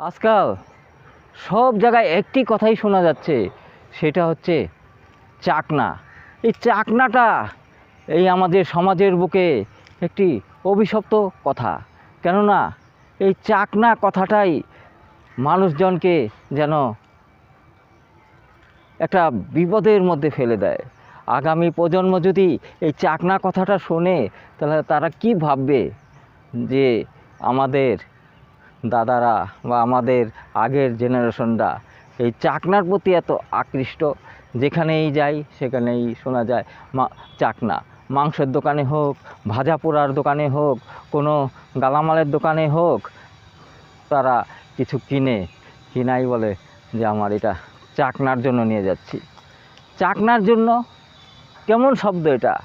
আজকাল সব জায়গায় একটি কথাই শোনা যাচ্ছে, সেটা হচ্ছে চাকনা। এই চাকনাটা এই আমাদের সমাজের বুকে একটি অভিশপ্ত কথা। কেননা এই চাকনা কথাটাই মানুষজনকে যেন একটা বিপদের মধ্যে ফেলে দেয়। আগামী প্রজন্ম যদি এই চাকনা কথাটা শোনে, তাহলে তারা কি ভাববে যে আমাদের দাদারা বা আমাদের আগের জেনারেশনরা এই চাকনার প্রতি এত আকৃষ্ট। যেখানেই যাই, সেখানেই শোনা যায়, মা, চাকনা। মাংসের দোকানে হোক, ভাজা পোড়ার দোকানে হোক, কোনো গালামালের দোকানে হোক, তারা কিছু কিনে, কিনাই বলে যে আমার এটা চাকনার জন্য নিয়ে যাচ্ছি। চাকনার জন্য কেমন শব্দ এটা?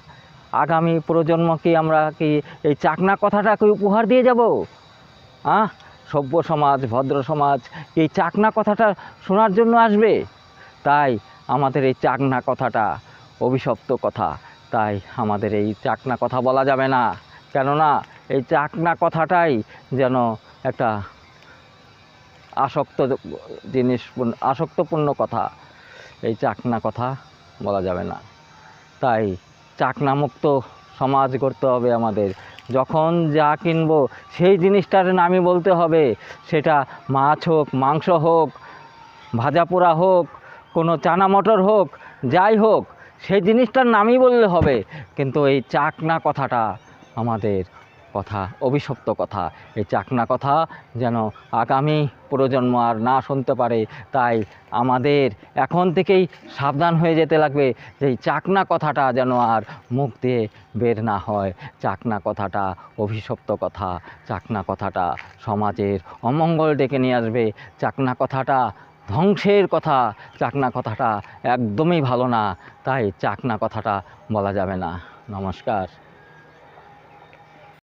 আগামী প্রজন্মকে আমরা কি এই চাকনা কথাটাকে উপহার দিয়ে যাব? আহ? সভ্য সমাজ, ভদ্র সমাজ, এই চাকনা কথাটা শোনার জন্য আসবে? তাই আমাদের এই চাকনা কথাটা অভিশপ্ত কথা। তাই আমাদের এই চাকনা কথা বলা যাবে না। কেননা এই চাকনা কথাটাই যেন একটা আসক্ত জিনিস, আসক্তপূর্ণ কথা। এই চাকনা কথা বলা যাবে না। তাই চাকনামুক্ত সমাজ করতে হবে আমাদের। যখন যা কিনবো, সেই জিনিসটার নামই বলতে হবে। সেটা মাছ হোক, মাংস হোক, ভাজা পোড়া হোক, কোনো চানা মটর হোক, যাই হোক, সেই জিনিসটার নামই বললে হবে। কিন্তু এই চাকনা কথাটা আমাদের কথা, অভিশপ্ত কথা, এই চাকনা কথা যেন আগামী প্রজন্ম আর না শুনতে পারে, তাই আমাদের এখন থেকেই সাবধান হয়ে যেতে লাগবে যে এই চাকনা কথাটা যেন আর মুখ দিয়ে বের না হয়। চাকনা কথাটা অভিশপ্ত কথা, চাকনা কথাটা সমাজের অমঙ্গল ডেকে নিয়ে আসবে। চাকনা কথাটা ধ্বংসের কথা, চাকনা কথাটা একদমই ভালো না, তাই চাকনা কথাটা বলা যাবে না। নমস্কার।